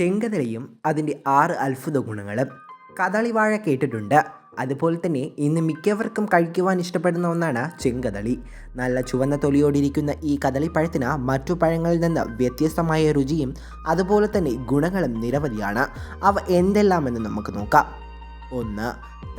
ചെങ്കതളിയും അതിന്റെ ആറ് അത്ഭുത ഗുണങ്ങളും. കദളിവാഴ കേട്ടിട്ടുണ്ട്. അതുപോലെ തന്നെ ഇന്ന് മിക്കവർക്കും കഴിക്കുവാൻ ഇഷ്ടപ്പെടുന്ന ഒന്നാണ് ചെങ്കദളി നല്ല ചുവന്ന തൊലിയോടിരിക്കുന്ന ഈ കദളിപ്പഴത്തിന് മറ്റു പഴങ്ങളിൽ നിന്ന് വ്യത്യസ്തമായ രുചിയും അതുപോലെ തന്നെ ഗുണങ്ങളും നിരവധിയാണ്. അവ എന്തെല്ലാമെന്ന് നമുക്ക് നോക്കാം. ഒന്ന്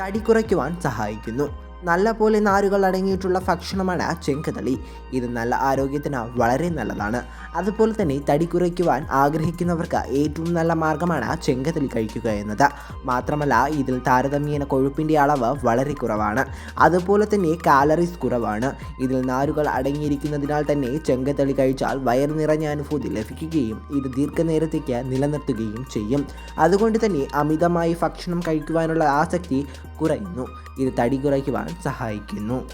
തടി കുറയ്ക്കുവാൻ സഹായിക്കുന്നു. നല്ല പോലെ നാരുകൾ അടങ്ങിയിട്ടുള്ള ഭക്ഷണമാണ് ചെങ്കതളി ഇത് നല്ല ആരോഗ്യത്തിന് വളരെ നല്ലതാണ്. അതുപോലെ തന്നെ തടി കുറയ്ക്കുവാൻ ആഗ്രഹിക്കുന്നവർക്ക് ഏറ്റവും നല്ല മാർഗമാണ് ചെങ്കതളി കഴിക്കുക എന്നത്. മാത്രമല്ല ഇതിൽ താരതമ്യേന കൊഴുപ്പിന്റെ അളവ് വളരെ കുറവാണ്. അതുപോലെ തന്നെ കാലറീസ് കുറവാണ്. ഇതിൽ നാരുകൾ അടങ്ങിയിരിക്കുന്നതിനാൽ തന്നെ ചെങ്കതളി കഴിച്ചാൽ വയറ് നിറഞ്ഞ അനുഭൂതി ലഭിക്കുകയും ഇത് ദീർഘനേരത്തേക്ക് നിലനിർത്തുകയും ചെയ്യും. അതുകൊണ്ട് തന്നെ അമിതമായി ഭക്ഷണം കഴിക്കുവാനുള്ള ആസക്തി കുറയുന്നു. ഇത് തടി കുറയ്ക്കുവാൻ സഹായിക്കുന്നു.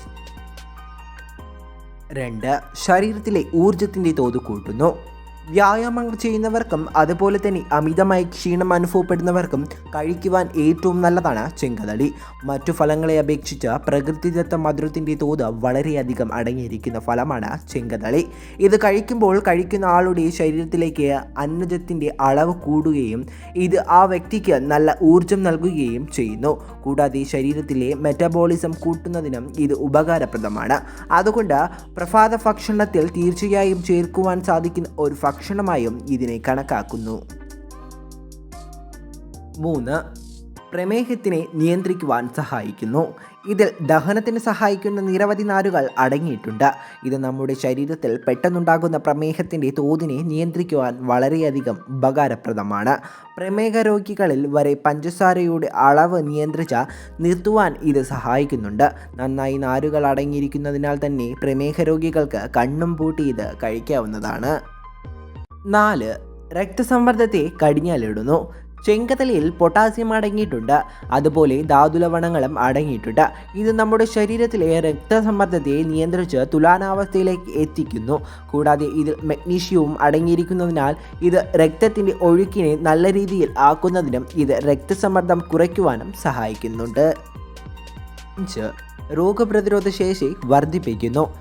രണ്ട് ശരീരത്തിലെ ഊർജത്തിന്റെ തോത് കൂട്ടുന്നു. വ്യായാമങ്ങൾ ചെയ്യുന്നവർക്കും അതുപോലെ തന്നെ അമിതമായി ക്ഷീണം അനുഭവപ്പെടുന്നവർക്കും കഴിക്കുവാൻ ഏറ്റവും നല്ലതാണ് ചെങ്കതടി മറ്റു ഫലങ്ങളെ അപേക്ഷിച്ച് പ്രകൃതിദത്ത മധുരത്തിന്റെ തോത് വളരെയധികം അടങ്ങിയിരിക്കുന്ന ഫലമാണ് ചെങ്കതളി. ഇത് കഴിക്കുമ്പോൾ കഴിക്കുന്ന ആളുടെ ശരീരത്തിലേക്ക് അന്നജത്തിന്റെ അളവ് കൂടുകയും ഇത് ആ വ്യക്തിക്ക് നല്ല ഊർജം നൽകുകയും ചെയ്യുന്നു. കൂടാതെ ശരീരത്തിലെ മെറ്റബോളിസം കൂട്ടുന്നതിനും ഇത് ഉപകാരപ്രദമാണ്. അതുകൊണ്ട് പ്രഭാത ഭക്ഷണത്തിൽ തീർച്ചയായും ചേർക്കുവാൻ സാധിക്കുന്ന ഒരു ഭക്ഷണമായും ഇതിനെ കണക്കാക്കുന്നു. മൂന്ന് പ്രമേഹത്തിനെ നിയന്ത്രിക്കുവാൻ സഹായിക്കുന്നു. ഇതിൽ ദഹനത്തിന് സഹായിക്കുന്ന നിരവധി നാരുകൾ അടങ്ങിയിട്ടുണ്ട്. ഇത് നമ്മുടെ ശരീരത്തിൽ പെട്ടെന്നുണ്ടാകുന്ന പ്രമേഹത്തിന്റെ തോതിനെ നിയന്ത്രിക്കുവാൻ വളരെയധികം ഉപകാരപ്രദമാണ്. പ്രമേഹ രോഗികളിൽ വരെ പഞ്ചസാരയുടെ അളവ് നിയന്ത്രിച്ച നിർത്തുവാൻ ഇത് സഹായിക്കുന്നുണ്ട്. നന്നായി നാരുകൾ അടങ്ങിയിരിക്കുന്നതിനാൽ തന്നെ പ്രമേഹ രോഗികൾക്ക് കണ്ണും പൂട്ടി ഇത് കഴിക്കാവുന്നതാണ്. നാല് രക്തസമ്മർദ്ദത്തെ കടിഞ്ഞാലിടുന്നു. ചെങ്കതലയിൽ പൊട്ടാസ്യം അടങ്ങിയിട്ടുണ്ട്. അതുപോലെ ധാതുലവണങ്ങളും അടങ്ങിയിട്ടുണ്ട്. ഇത് നമ്മുടെ ശരീരത്തിലെ രക്തസമ്മർദ്ദത്തെ നിയന്ത്രിച്ച് തുലാനാവസ്ഥയിലേക്ക് എത്തിക്കുന്നു. കൂടാതെ ഇതിൽ മഗ്നീഷ്യവും അടങ്ങിയിരിക്കുന്നതിനാൽ ഇത് രക്തത്തിന്റെ ഒഴുക്കിനെ നല്ല രീതിയിൽ ആക്കുന്നതിനും ഇത് രക്തസമ്മർദ്ദം കുറയ്ക്കുവാനും സഹായിക്കുന്നുണ്ട്. അഞ്ച് രോഗപ്രതിരോധ ശേഷി വർദ്ധിപ്പിക്കുന്നു.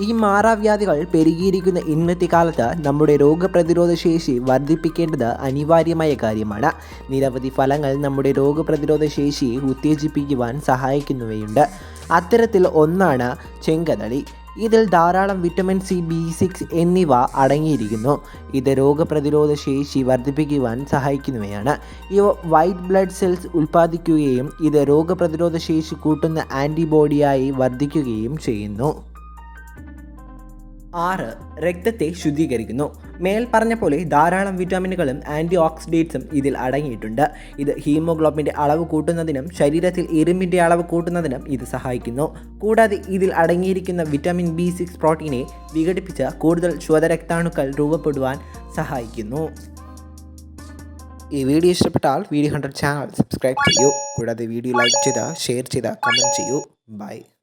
ഈ മാറാവ്യാധികൾ പെരുകിയിരിക്കുന്ന ഇന്നത്തെ കാലത്ത് നമ്മുടെ രോഗപ്രതിരോധ ശേഷി വർദ്ധിപ്പിക്കേണ്ടത് അനിവാര്യമായ കാര്യമാണ്. നിരവധി ഫലങ്ങൾ നമ്മുടെ രോഗപ്രതിരോധ ശേഷിയെ ഉത്തേജിപ്പിക്കുവാൻ സഹായിക്കുന്നവയുണ്ട്. അത്തരത്തിൽ ഒന്നാണ് ചെങ്കതളി. ഇതിൽ ധാരാളം വിറ്റമിൻ സി ബി സിക്സ് എന്നിവ അടങ്ങിയിരിക്കുന്നു. ഇത് രോഗപ്രതിരോധ ശേഷി വർദ്ധിപ്പിക്കുവാൻ സഹായിക്കുന്നവയാണ്. ഇവ വൈറ്റ് ബ്ലഡ് സെൽസ് ഉൽപ്പാദിക്കുകയും ഇത് രോഗപ്രതിരോധ ശേഷി കൂട്ടുന്ന ആന്റിബോഡിയായി വർദ്ധിക്കുകയും ചെയ്യുന്നു. ആറ് രക്തത്തെ ശുദ്ധീകരിക്കുന്നു. മേൽ പറഞ്ഞ പോലെ ധാരാളം വിറ്റാമിനുകളും ആന്റി ഓക്സിഡേറ്റ്സും ഇതിൽ അടങ്ങിയിട്ടുണ്ട്. ഇത് ഹീമോഗ്ലോബിന്റെ അളവ് കൂട്ടുന്നതിനും ശരീരത്തിൽ ഇരുമ്പിന്റെ അളവ് കൂട്ടുന്നതിനും ഇത് സഹായിക്കുന്നു. കൂടാതെ ഇതിൽ അടങ്ങിയിരിക്കുന്ന വിറ്റാമിൻ ബി സിക്സ് പ്രോട്ടീനെ വിഘടിപ്പിച്ച് കൂടുതൽ ശ്വതരക്താണുക്കൾ രൂപപ്പെടുവാൻ സഹായിക്കുന്നു. ഈ വീഡിയോ ഇഷ്ടപ്പെട്ടാൽ വീഡിയോ ഹൺഡ്രഡ് ചാനൽ സബ്സ്ക്രൈബ് ചെയ്യൂ. കൂടാതെ വീഡിയോ ലൈക്ക് ചെയ്ത് ഷെയർ ചെയ്ത് കമന്റ് ചെയ്യൂ. ബൈ.